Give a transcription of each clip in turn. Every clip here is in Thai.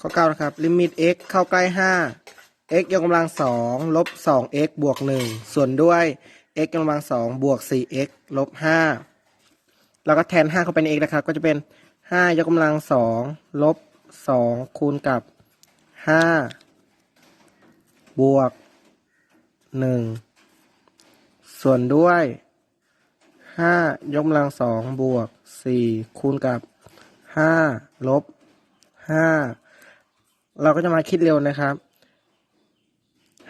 ข้อเก้านะครับ ลิมิต x เข้าใกล้ห้า x ยกกำลังสองลบสอง x บวกหนึ่งส่วนด้วย x ยกกำลังสองบวกสี่ x ลบห้าแล้วก็แทนห้าเข้าไปใน x นะครับ ก็จะเป็นห้ายกกำลังสองลบสองคูณกับห้าบวกหนึ่งส่วนด้วยห้ายกกำลังสองบวกสี่คูณกับห้าลบห้า เราก็จะมาคิดเร็วนะครับ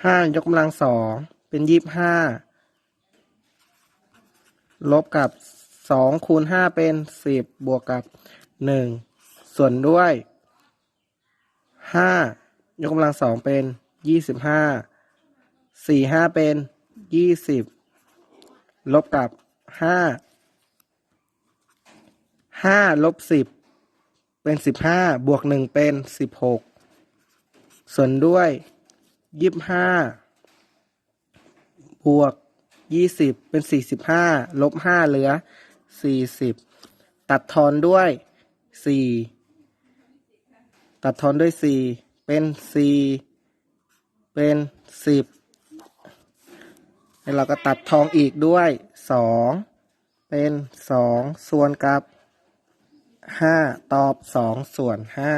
ห้ายกกำลังสองเป็นยี่สิบห้าลบกับสองคูณห้าเป็นสิบบวกกับหนึ่งส่วนด้วยห้ายกกำลังสองเป็นยี่สิบห้าสี่ห้าเป็นยี่สิบลบกับห้าห้าลบสิบเป็นสิบห้าบวกหนึ่งเป็นสิบหก ส่วนด้วยยี่สิบห้าบวกยี่สิบเป็นสี่สิบห้าลบห้าเหลือสี่สิบตัดทอนด้วยสี่ตัดทอนด้วยสี่เป็นสี่เป็นสิบแล้วเราก็ตัดทองอีกด้วยสองเป็นสองส่วนกับห้าตอบสองส่วนห้า